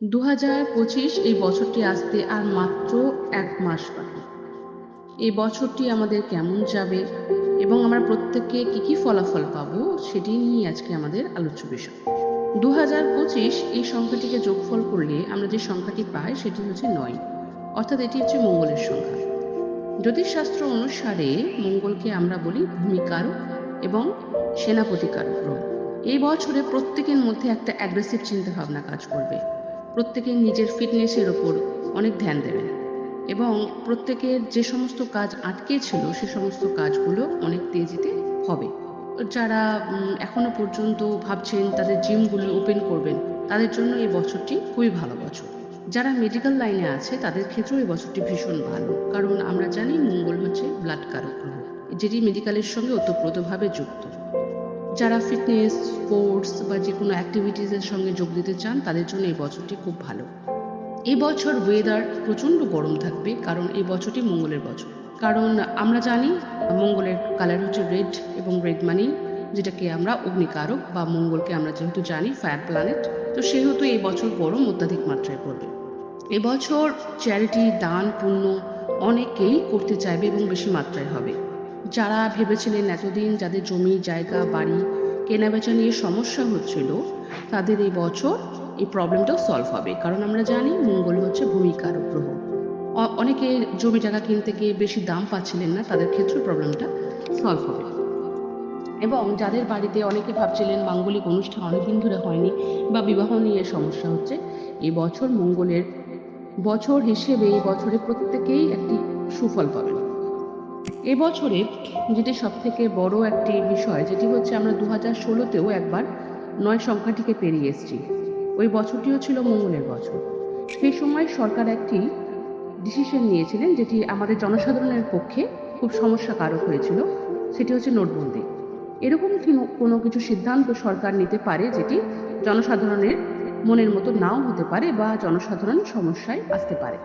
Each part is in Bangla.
দু হাজার পঁচিশ এই বছরটি আসতে আর মাত্র এক মাস বাকি। এই বছরটি আমাদের কেমন যাবে এবং আমরা প্রত্যেককে কী কী ফলাফল পাবো সেটি নিয়ে আজকে আমাদের আলোচ্য বিষয়। দু হাজার পঁচিশ এই সংখ্যাটিকে যোগফল করলে আমরা যে সংখ্যাটি পাই সেটি হচ্ছে নয়, অর্থাৎ এটি হচ্ছে মঙ্গলের সংখ্যা। জ্যোতিষশাস্ত্র অনুসারে মঙ্গলকে আমরা বলি ভূমিকারক এবং সেনাপতিকারক গ্রহ এই বছরে প্রত্যেকের মধ্যে একটা অ্যাগ্রেসিভ চিন্তাভাবনা কাজ করবে। প্রত্যেকের নিজের ফিটনেসের ওপর অনেক ধ্যান দেবেন। এবং প্রত্যেকের যে সমস্ত কাজ আটকে ছিল, সে সমস্ত কাজগুলো অনেক তেজিতে হবে। যারা এখনও পর্যন্ত ভাবছেন তাদের জিমগুলো ওপেন করবেন, তাদের জন্য এই বছরটি খুবই ভালো বছর। যারা মেডিকেল লাইনে আছে, তাদের ক্ষেত্রেও এই বছরটি ভীষণ ভালো। কারণ আমরা জানি মঙ্গল হচ্ছে ব্লাড কারক গ্রহ, যেটি মেডিকেলের সঙ্গে ওতপ্রোতভাবে যুক্ত। যারা ফিটনেস স্পোর্টস বা যে কোনো অ্যাক্টিভিটিসের সঙ্গে যোগ দিতে চান, তাদের জন্য এই বছরটি খুব ভালো। এই বছর ওয়েদার প্রচণ্ড গরম থাকবে, কারণ এই বছরটি মঙ্গলের বছর। কারণ আমরা জানি, মঙ্গলের কালার হচ্ছে রেড এবং রেড মানি যেটাকে আমরা অগ্নিকারক বা মঙ্গলকে আমরা যেহেতু জানি ফায়ার প্ল্যানেট তো সেহেতু এই বছর গরম অত্যাধিক মাত্রায় পড়বে। এবছর চ্যারিটি দান, পুণ্য অনেকেই করতে চাইবে এবং বেশি মাত্রায় হবে। যারা ভেবেছিলেন এতদিন যাদের জমি, জায়গা, বাড়ি কেনাবেচা নিয়ে সমস্যা হচ্ছিল, তাদের এই বছর এই প্রবলেমটাও সলভ হবে। কারণ আমরা জানি মঙ্গল হচ্ছে ভূমিকার গ্রহ। অনেকে জমি জায়গা কিনতে গিয়ে বেশি দাম পাচ্ছিলেন না, তাদের ক্ষেত্রে প্রবলেমটা সলভ হবে। এবং যাদের বাড়িতে অনেকে ভাবছিলেন মাঙ্গলিক অনুষ্ঠান অনেকদিন ধরে হয়নি বা বিবাহ নিয়ে সমস্যা হচ্ছে এই বছর মঙ্গলের বছর হিসেবে এই বছরে প্রত্যেকেই একটি সুফল পাবেন এবছরে যেটি সব থেকে বড় একটি বিষয়, যেটি হচ্ছে আমরা দু হাজার ষোলোতেও একবার নয় সংখ্যাটিকে পেরিয়ে এসেছি। ওই বছরটিও ছিল মঙ্গলের বছর। সেই সময় সরকার একটি ডিসিশন নিয়েছিলেন যেটি আমাদের জনসাধারণের পক্ষে খুব সমস্যাকারক হয়েছিল, সেটি হচ্ছে নোটবন্দি। এরকম কোনো কিছু সিদ্ধান্ত সরকার নিতে পারে যেটি জনসাধারণের মনের মতো নাও হতে পারে বা জনসাধারণ সমস্যায় আসতে পারে?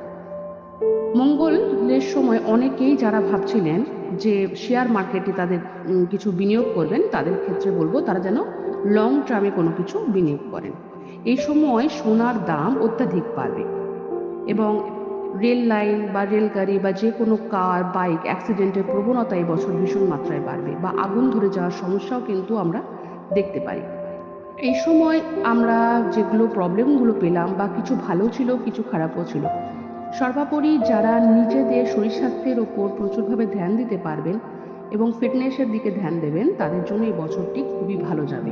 মঙ্গলের সময় অনেকেই যারা ভাবছিলেন যে শেয়ার মার্কেটে তাদের কিছু বিনিয়োগ করবেন, তাদের ক্ষেত্রে বলব তারা যেন লং টার্মে কোনো কিছু বিনিয়োগ করেন। এই সময় সোনার দাম অত্যাধিক বাড়বে এবং রেল লাইন বা রেলগাড়ি বা যে কোনো কার, বাইক অ্যাক্সিডেন্টের প্রবণতা এই বছর ভীষণ মাত্রায় বাড়বে বা আগুন ধরে যাওয়ার সমস্যাও কিন্তু আমরা দেখতে পারি এই সময় আমরা যেগুলো প্রবলেমগুলো পেলাম বা কিছু ভালো ছিল, কিছু খারাপও ছিল সর্বোপরি যারা নিজেদের শরীর স্বাস্থ্যের ওপর প্রচুরভাবে ধ্যান দিতে পারবেন এবং ফিটনেসের দিকে ধ্যান দেবেন, তাদের জন্য এই বছরটি খুবই ভালো যাবে।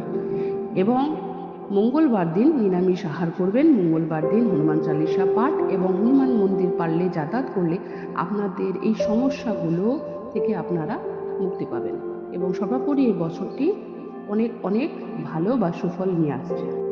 এবং মঙ্গলবার দিন নিরামিষ আহার করবেন, মঙ্গলবার দিন হনুমান চালিসা পাঠ এবং হনুমান মন্দির পারলে যাতায়াত করলে আপনাদের এই সমস্যাগুলো থেকে আপনারা মুক্তি পাবেন। এবং সর্বোপরি এই বছরটি অনেক অনেক ভালো বা সুফল নিয়ে আসছে।